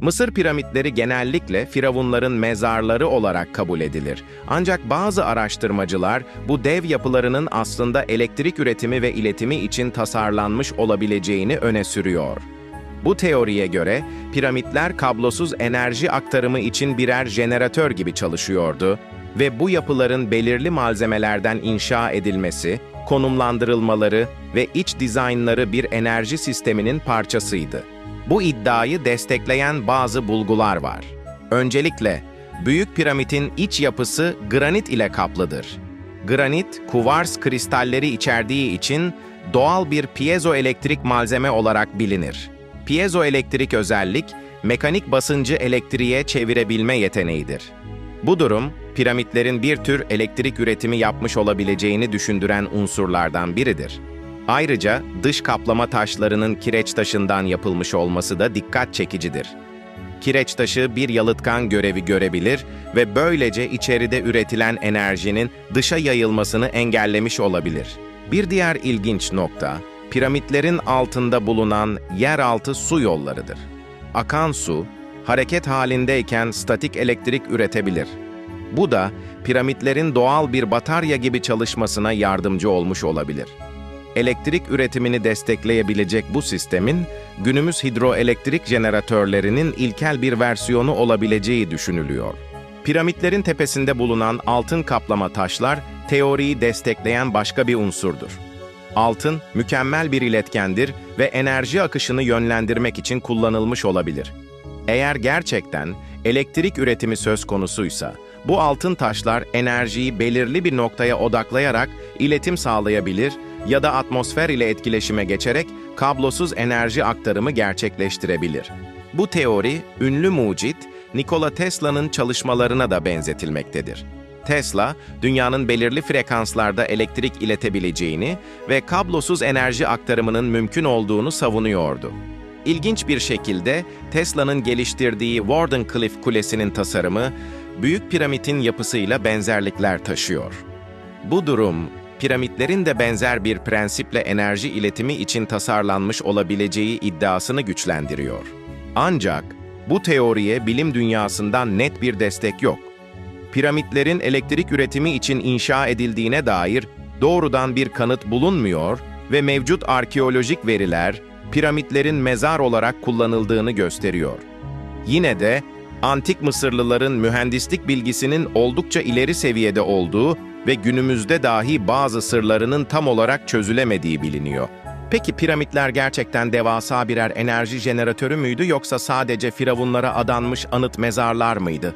Mısır piramitleri genellikle firavunların mezarları olarak kabul edilir. Ancak bazı araştırmacılar bu dev yapılarının aslında elektrik üretimi ve iletimi için tasarlanmış olabileceğini öne sürüyor. Bu teoriye göre piramitler kablosuz enerji aktarımı için birer jeneratör gibi çalışıyordu ve bu yapıların belirli malzemelerden inşa edilmesi, konumlandırılmaları ve iç dizaynları bir enerji sisteminin parçasıydı. Bu iddiayı destekleyen bazı bulgular var. Öncelikle, Büyük Piramit'in iç yapısı granit ile kaplıdır. Granit, kuvars kristalleri içerdiği için doğal bir piezoelektrik malzeme olarak bilinir. Piezoelektrik özellik, mekanik basıncı elektriğe çevirebilme yeteneğidir. Bu durum, piramitlerin bir tür elektrik üretimi yapmış olabileceğini düşündüren unsurlardan biridir. Ayrıca dış kaplama taşlarının kireç taşından yapılmış olması da dikkat çekicidir. Kireç taşı bir yalıtkan görevi görebilir ve böylece içeride üretilen enerjinin dışa yayılmasını engellemiş olabilir. Bir diğer ilginç nokta, piramitlerin altında bulunan yeraltı su yollarıdır. Akan su, hareket halindeyken statik elektrik üretebilir. Bu da piramitlerin doğal bir batarya gibi çalışmasına yardımcı olmuş olabilir. Elektrik üretimini destekleyebilecek bu sistemin günümüz hidroelektrik jeneratörlerinin ilkel bir versiyonu olabileceği düşünülüyor. Piramitlerin tepesinde bulunan altın kaplama taşlar teoriyi destekleyen başka bir unsurdur. Altın mükemmel bir iletkendir ve enerji akışını yönlendirmek için kullanılmış olabilir. Eğer gerçekten elektrik üretimi söz konusuysa, bu altın taşlar enerjiyi belirli bir noktaya odaklayarak iletim sağlayabilir ya da atmosfer ile etkileşime geçerek kablosuz enerji aktarımı gerçekleştirebilir. Bu teori, ünlü mucit Nikola Tesla'nın çalışmalarına da benzetilmektedir. Tesla, dünyanın belirli frekanslarda elektrik iletebileceğini ve kablosuz enerji aktarımının mümkün olduğunu savunuyordu. İlginç bir şekilde Tesla'nın geliştirdiği Wardenclyffe Kulesi'nin tasarımı, Büyük Piramit'in yapısıyla benzerlikler taşıyor. Bu durum, piramitlerin de benzer bir prensiple enerji iletimi için tasarlanmış olabileceği iddiasını güçlendiriyor. Ancak bu teoriye bilim dünyasından net bir destek yok. Piramitlerin elektrik üretimi için inşa edildiğine dair doğrudan bir kanıt bulunmuyor ve mevcut arkeolojik veriler piramitlerin mezar olarak kullanıldığını gösteriyor. Yine de antik Mısırlıların mühendislik bilgisinin oldukça ileri seviyede olduğu ve günümüzde dahi bazı sırlarının tam olarak çözülemediği biliniyor. Peki piramitler gerçekten devasa birer enerji jeneratörü müydü yoksa sadece firavunlara adanmış anıt mezarlar mıydı?